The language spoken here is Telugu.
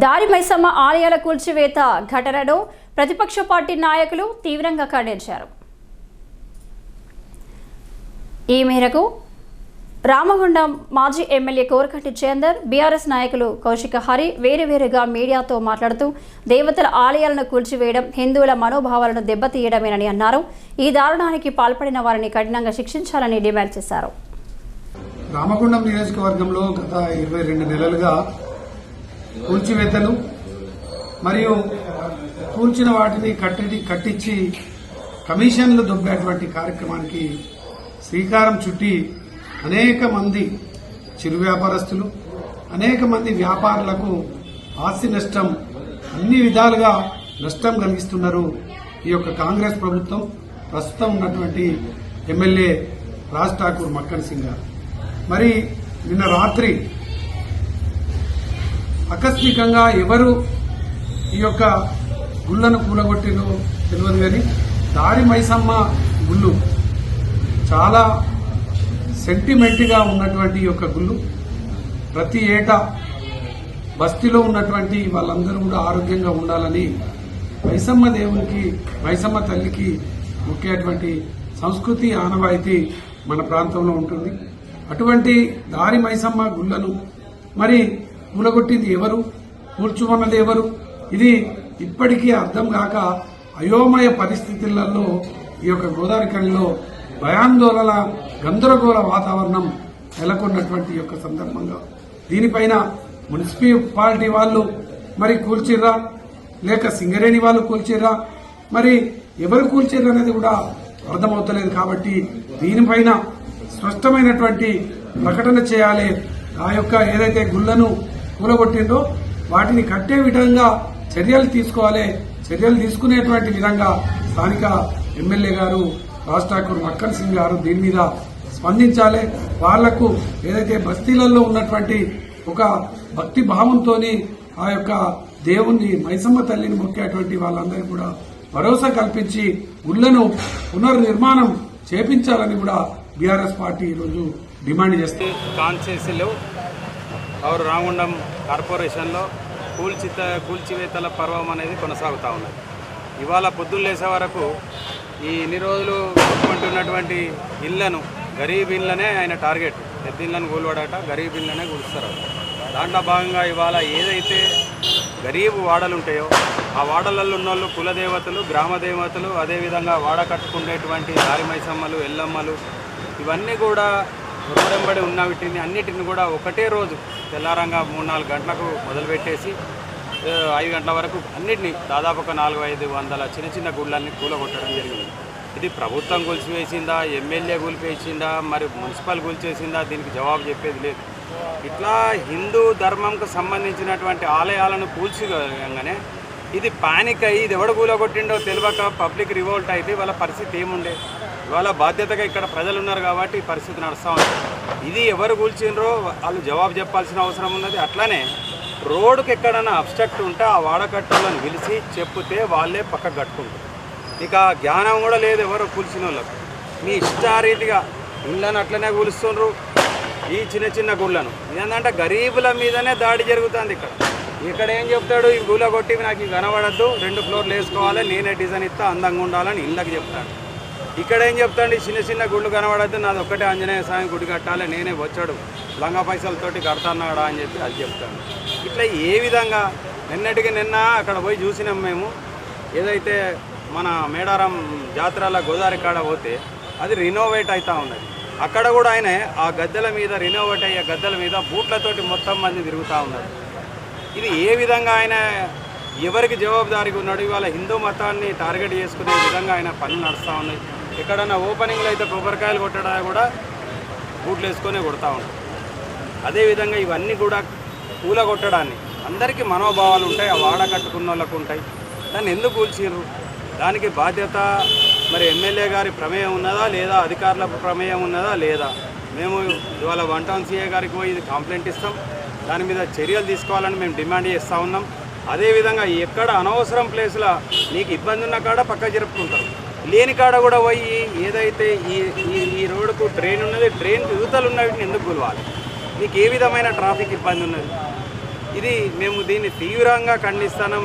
దారి మైసమ్మ ఆలయాల కూల్చివేత ఘటనను ప్రతిపక్ష పార్టీ నాయకులు తీవ్రంగా ఖండించారు. ఈ మేరకు రామగుండం మాజీ ఎమ్మెల్యే కోరకంటి చందర్ బీఆర్ఎస్ నాయకులు కౌశిక హరి వేరువేరుగా మీడియాతో మాట్లాడుతూ దేవతల ఆలయాలను కూల్చివేయడం హిందువుల మనోభావాలను దెబ్బతీయడమేనని అన్నారు. ఈ దారుణానికి పాల్పడిన వారిని కఠినంగా శిక్షించాలని డిమాండ్ చేశారు. రామగుండం నియోజకవర్గంలో గత ఇరవై రెండు నెలలుగా కూల్చివేతలు మరియు కూల్చిన వాటిని కట్టి కట్టించి కమిషన్లు దొబ్బేటువంటి కార్యక్రమానికి శ్రీకారం చుట్టి అనేక మంది చిరు వ్యాపారస్తులు అనేక మంది వ్యాపారులకు ఆస్తి నష్టం అన్ని విధాలుగా నష్టం కలిగిస్తున్నారు ఈ యొక్క కాంగ్రెస్ ప్రభుత్వం. ప్రస్తుతం ఉన్నటువంటి ఎమ్మెల్యే రాజ్ ఠాకూర్ మక్కన్ సింగ్ గారు. మరి నిన్న రాత్రి ఆకస్మికంగా ఎవరు ఈ యొక్క గుళ్ళను కూలగొట్టినో తెలియదు కానీ దారి మైసమ్మ గుళ్ళు చాలా సెంటిమెంట్గా ఉన్నటువంటి ఈ యొక్క గుళ్ళు. ప్రతి ఏటా బస్తీలో ఉన్నటువంటి వాళ్ళందరూ కూడా ఆరోగ్యంగా ఉండాలని మైసమ్మ దేవునికి మైసమ్మ తల్లికి ముఖ్యటువంటి సంస్కృతి ఆనవాయితీ మన ప్రాంతంలో ఉంటుంది. అటువంటి దారి మైసమ్మ గుళ్ళను మరి కూలగొట్టింది ఎవరు? కూర్చుమన్నది ఎవరు? ఇది ఇప్పటికీ అర్థం కాక అయోమయ పరిస్థితులలో ఈ యొక్క గోదావరి కనిలో భయాందోళన గందరగోళ వాతావరణం నెలకొన్నటువంటి యొక్క సందర్భంగా. దీనిపైన మున్సిపాలిటీ వాళ్ళు మరి కూల్చిర్రా? లేక సింగరేణి వాళ్ళు కూల్చిర్రా? మరి ఎవరు కూల్చిర్రు అనేది కూడా అర్థమవుతలేదు కాబట్టి దీనిపైన స్పష్టమైనటువంటి ప్రకటన చేయాలి. ఆ యొక్క ఏదైతే గుళ్ళను కూలగొట్టిండో వాటిని కట్టే విధంగా చర్యలు తీసుకోవాలి. చర్యలు తీసుకునేటువంటి విధంగా స్థానిక ఎమ్మెల్యే గారు రాజ్ ఠాకూర్ మక్కర్ సింగ్ గారు దీని మీద స్పందించాలి. వాళ్ళకు ఏదైతే బస్తీలలో ఉన్నటువంటి ఒక భక్తి భావంతో ఆ యొక్క దేవుణ్ణి మైసమ్మ తల్లిని మొక్కేటువంటి వాళ్ళందరికీ కూడా భరోసా కల్పించి గుళ్ళను పునర్నిర్మాణం చేపించాలని కూడా బీఆర్ఎస్ పార్టీ ఈరోజు డిమాండ్ చేస్తుంది. కాన్స్టిట్యూన్సీలో అవరు రామగుండం కార్పొరేషన్లో కూల్చిత కూల్చివేతల పర్వం అనేది కొనసాగుతూ ఉన్నది. ఇవాళ పొద్దున్న లేసే వరకు ఈ ఇన్ని రోజులు ఉన్నటువంటి ఇళ్ళను గరీబ్ ఇళ్ళనే ఆయన టార్గెట్. పెద్ద ఇళ్ళను కూలవాడట గరీబ్ ఇళ్ళనే కూలుస్తారు. దాంట్లో భాగంగా ఇవాళ ఏదైతే గరీబు వాడలు ఉంటాయో ఆ వాడలలో ఉన్న వాళ్ళు కులదేవతలు గ్రామ దేవతలు అదేవిధంగా వాడ కట్టుకునేటువంటి దారి మైసమ్మలు ఎల్లమ్మలు ఇవన్నీ కూడా రోడెంబడి ఉన్న వీటిని అన్నిటిని కూడా ఒకటే రోజు తెల్లారంగా మూడు నాలుగు గంటలకు మొదలుపెట్టేసి ఐదు గంటల వరకు అన్నిటినీ దాదాపు ఒక నాలుగు ఐదు వందల చిన్న చిన్న గుళ్ళన్ని కూలగొట్టడం జరిగింది. ఇది ప్రభుత్వం కూల్చివేసిందా ఎమ్మెల్యే కూల్పేసిందా మరి మున్సిపల్ కూల్చేసిందా దీనికి జవాబు చెప్పేది లేదు. ఇట్లా హిందూ ధర్మంకు సంబంధించినటువంటి ఆలయాలను కూల్చిగానే ఇది పానిక్ అయ్యి ఇది ఎవడు కూలగొట్టిండో తెలియక పబ్లిక్ రివోల్ట్ అయితే వాళ్ళ పరిస్థితి ఏముండే? ఇవాళ బాధ్యతగా ఇక్కడ ప్రజలు ఉన్నారు కాబట్టి పరిస్థితి నడుస్తూ ఉంది. ఇది ఎవరు కూల్చిండ్రో వాళ్ళు జవాబు చెప్పాల్సిన అవసరం ఉన్నది. అట్లానే రోడ్డుకి ఎక్కడైనా అబ్స్ట్రక్ట్ ఉంటే ఆ వాడకట్టులను పిలిచి చెప్తే వాళ్ళే పక్కకు కట్టుకుంటారు. ఇక జ్ఞానం కూడా లేదు ఎవరు కూల్చిన వాళ్ళకు. మీ ఇష్టారీతిగా ఇళ్ళను అట్లనే కూలుస్తుండ్రు. ఈ చిన్న చిన్న గుళ్ళను. ఏంటంటే గరీబుల మీదనే దాడి జరుగుతుంది ఇక్కడ. ఇక్కడ ఏం చెప్తాడు? ఈ గుళ్ళ కొట్టి నాకు ఇవి కనబడద్దు. రెండు ఫ్లోర్లు వేసుకోవాలి. నేనే డిజైన్ ఇస్తా. అందంగా ఉండాలని ఇళ్ళకి చెప్తాడు. ఇక్కడ ఏం చెప్తాండి? చిన్న చిన్న గుళ్ళు కనబడితే నాది ఒక్కటే ఆంజనేయ స్వామి గుడి కట్టాలి నేనే వచ్చాడు. లంగా పైసలతోటి కడతాన్నాడా అని చెప్పి అది చెప్తాను. ఇట్లా ఏ విధంగా? నిన్నటికి నిన్న అక్కడ పోయి చూసినాం మేము. ఏదైతే మన మేడారం జాతరల గోదావరి కాడ పోతే అది రినోవేట్ అవుతూ ఉన్నది. అక్కడ కూడా ఆయన ఆ గద్దెల మీద రినోవేట్ అయ్యే గద్దెల మీద బూట్లతోటి మొత్తం మంది తిరుగుతూ ఉన్నారు. ఇది ఏ విధంగా ఆయన ఎవరికి జవాబుదారీగా ఉన్నాడు? ఇవాళ హిందూ మతాన్ని టార్గెట్ చేసుకునే విధంగా ఆయన పనులు నడుస్తూ ఉన్నాయి. ఎక్కడన్నా ఓపెనింగ్లో అయితే కొబ్బరికాయలు కొట్టడా కూడా బూట్లు వేసుకొని కొడతా ఉంటాం. అదేవిధంగా ఇవన్నీ కూడా పూల కొట్టడాన్ని అందరికీ మనోభావాలు ఉంటాయి ఆ వాడ కట్టుకున్న వాళ్ళకు ఉంటాయి. దాన్ని ఎందుకు కూల్చిర్రు? దానికి బాధ్యత మరి ఎమ్మెల్యే గారి ప్రమేయం ఉన్నదా లేదా? అధికారుల ప్రమేయం ఉన్నదా లేదా? మేము ఇవాళ వన్ టౌన్ సీఏ గారికి పోయి ఇది కంప్లైంట్ ఇస్తాం. దాని మీద చర్యలు తీసుకోవాలని మేము డిమాండ్ చేస్తూ ఉన్నాం. అదేవిధంగా ఎక్కడ అనవసరం ప్లేస్లో నీకు ఇబ్బంది ఉన్న కాడ పక్క జరుపుకుంటారు. లేని కాడ కూడా పోయి ఏదైతే ఈ ఈ ఈ రోడ్డుకు ట్రైన్ ఉన్నది ట్రైన్ యువతలు ఉన్నవి ఎందుకు కొలవాలి? నీకు ఏ విధమైన ట్రాఫిక్ ఇబ్బంది ఉన్నది? ఇది మేము దీన్ని తీవ్రంగా ఖండిస్తున్నాం.